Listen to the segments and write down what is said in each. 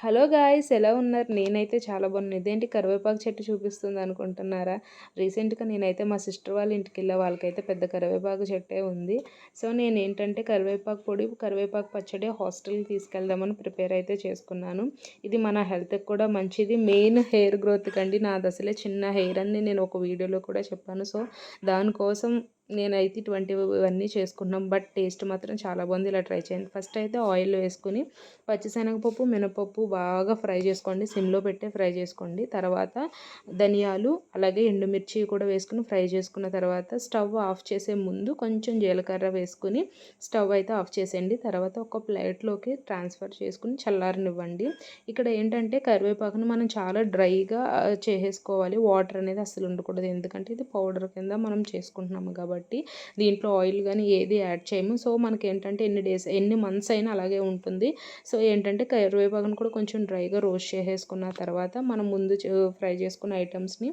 Hello guys ఎలా ఉన్నారు? నేనైతే చాలా బాగున్నాను ఇదేంటి కరివేపాకు చెట్టు చూపిస్తుంది అనుకుంటున్నారా? రీసెంట్గా నేనైతే మా సిస్టర్ వాళ్ళ ఇంటికి వెళ్ళే. వాళ్ళకైతే పెద్ద కరివేపాకు చెట్టే ఉంది. సో నేను ఏంటంటే కరివేపాకు పొడి కరివేపాకు పచ్చడి హాస్టల్కి తీసుకెళ్దామని ప్రిపేర్ అయితే చేసుకున్నాను. ఇది మన హెల్త్కి కూడా మంచిది. మెయిన్ హెయిర్ గ్రోత్ కండి నాది అసలే చిన్న హెయిర్ అని నేను ఒక వీడియోలో కూడా చెప్పాను. సో దానికోసం నేనైతే ఇటువంటివన్నీ చేసుకున్నాం బట్ టేస్ట్ మాత్రం చాలా బాగుంది. ఇలా ట్రై చేయండి. ఫస్ట్ అయితే ఆయిల్ వేసుకుని పచ్చిశనగపప్పు మినపప్పు బాగా ఫ్రై చేసుకోండి. సిమ్లో పెట్టే ఫ్రై చేసుకోండి. తర్వాత ధనియాలు అలాగే ఎండుమిర్చి కూడా వేసుకుని ఫ్రై చేసుకున్న తర్వాత స్టవ్ ఆఫ్ చేసే ముందు కొంచెం జీలకర్ర వేసుకుని స్టవ్ అయితే ఆఫ్ చేసేయండి. తర్వాత ఒక ప్లేట్లోకి ట్రాన్స్ఫర్ చేసుకుని చల్లారనివ్వండి. ఇక్కడ ఏంటంటే కరివేపాకును మనం చాలా డ్రైగా చేసేసుకోవాలి. వాటర్ అనేది అసలు ఉండకూడదు. ఎందుకంటే ఇది పౌడర్ కింద మనం చేసుకుంటున్నాము కాబట్టి. కాబట్టి దీంట్లో ఆయిల్ కానీ ఏది యాడ్ చేయము. సో మనకి ఏంటంటే ఎన్ని డేస్ ఎన్ని మంత్స్ అయినా అలాగే ఉంటుంది. సో ఏంటంటే కరివేపాకును కూడా కొంచెం డ్రైగా రోస్ట్ చేసేసుకున్న తర్వాత మనం ముందు ఫ్రై చేసుకున్న ఐటమ్స్ని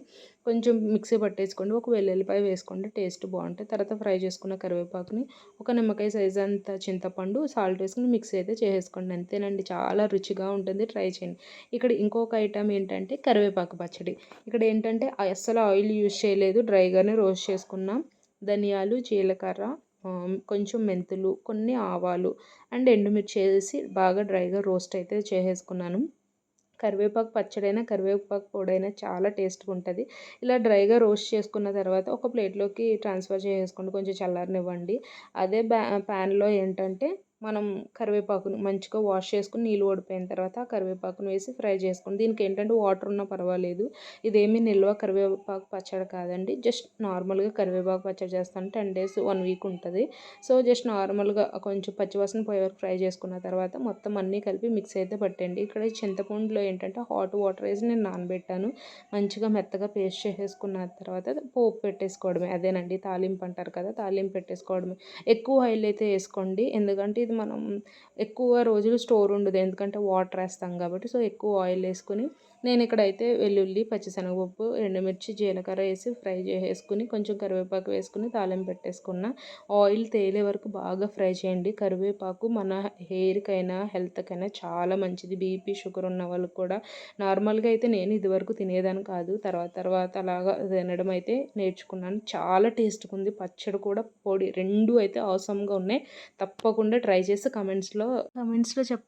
కొంచెం మిక్సీ పట్టేసుకోండి. ఒక వెల్లుల్లిపాయ వేసుకోండి టేస్ట్ బాగుంటుంది. తర్వాత ఫ్రై చేసుకున్న కరివేపాకుని ఒక నిమ్మకాయ సైజ్ అంత చింతపండు సాల్ట్ వేసుకుని మిక్సీ అయితే చేసేసుకోండి. అంతేనండి చాలా రుచిగా ఉంటుంది. ట్రై చేయండి. ఇక్కడ ఇంకొక ఐటమ్ ఏంటంటే కరివేపాకు పచ్చడి. ఇక్కడ ఏంటంటే అస్సలు ఆయిల్ యూజ్ చేయలేదు. డ్రైగానే రోస్ట్ చేసుకున్నాం. ధనియాలు జీలకర్ర కొంచెం మెంతులు కొన్ని ఆవాలు అండ్ ఎండుమిర్చి వేసి బాగా డ్రైగా రోస్ట్ అయితే చేసేసుకున్నాను. కరివేపాకు పచ్చడైనా కరివేపాకు పొడైనా చాలా టేస్ట్గా ఉంటుంది. ఇలా డ్రైగా రోస్ట్ చేసుకున్న తర్వాత ఒక ప్లేట్లోకి ట్రాన్స్ఫర్ చేసుకోండి కొంచెం చల్లారనివ్వండి. అదే బ్యా ప్యాన్లో ఏంటంటే మనం కరివేపాకును మంచిగా వాష్ చేసుకుని నీళ్ళు ఓడిపోయిన తర్వాత ఆ కరివేపాకును వేసి ఫ్రై చేసుకోండి. దీనికి ఏంటంటే వాటర్ ఉన్నా పర్వాలేదు. ఇదేమీ నిల్వ కరివేపాకు పచ్చడి కాదండి. జస్ట్ నార్మల్గా కరివేపాకు పచ్చడి చేస్తాను. టెన్ డేస్ వన్ వీక్ ఉంటుంది. సో జస్ట్ నార్మల్గా కొంచెం పచ్చివాసన పోయే వరకు ఫ్రై చేసుకున్న తర్వాత మొత్తం అన్నీ కలిపి మిక్స్ అయితే పట్టండి ఇక్కడ చింతపండులో ఏంటంటే హాట్ వాటర్ వేసి నేను నానబెట్టాను. మంచిగా మెత్తగా పేస్ట్ చేసేసుకున్న తర్వాత పోపు పెట్టేసుకోవడమే. అదేనండి తాలింపు అంటారు కదా తాలింపు పెట్టేసుకోవడమే. ఎక్కువ ఆయిల్ అయితే వేసుకోండి. ఎందుకంటే ఇది మనం ఎక్కువ రోజులు స్టోర్ ఉండదు. ఎందుకంటే వాటర్ వేస్తాం కాబట్టి సో ఎక్కువ ఆయిల్ వేసుకుని నేను ఇక్కడైతే వెల్లుల్లి పచ్చిశనగపప్పు ఎండుమిర్చి జీలకర్ర వేసి ఫ్రై చేసేసుకుని కొంచెం కరివేపాకు వేసుకుని తాళం పెట్టేసుకున్న ఆయిల్ తేలే వరకు బాగా ఫ్రై చేయండి. కరివేపాకు మన హెయిర్కైనా హెల్త్కైనా చాలా మంచిది. బీపీ షుగర్ ఉన్న వాళ్ళకి కూడా నార్మల్గా అయితే నేను ఇదివరకు తినేదాన్ని కాదు. తర్వాత తర్వాత అలాగా తినడం అయితే నేర్చుకున్నాను. చాలా టేస్ట్గా ఉంది. పచ్చడి కూడా పొడి రెండు అయితే అవసరంగా ఉన్నాయి. తప్పకుండా ట్రై చేసి కమెంట్స్లో కమెంట్స్లో చెప్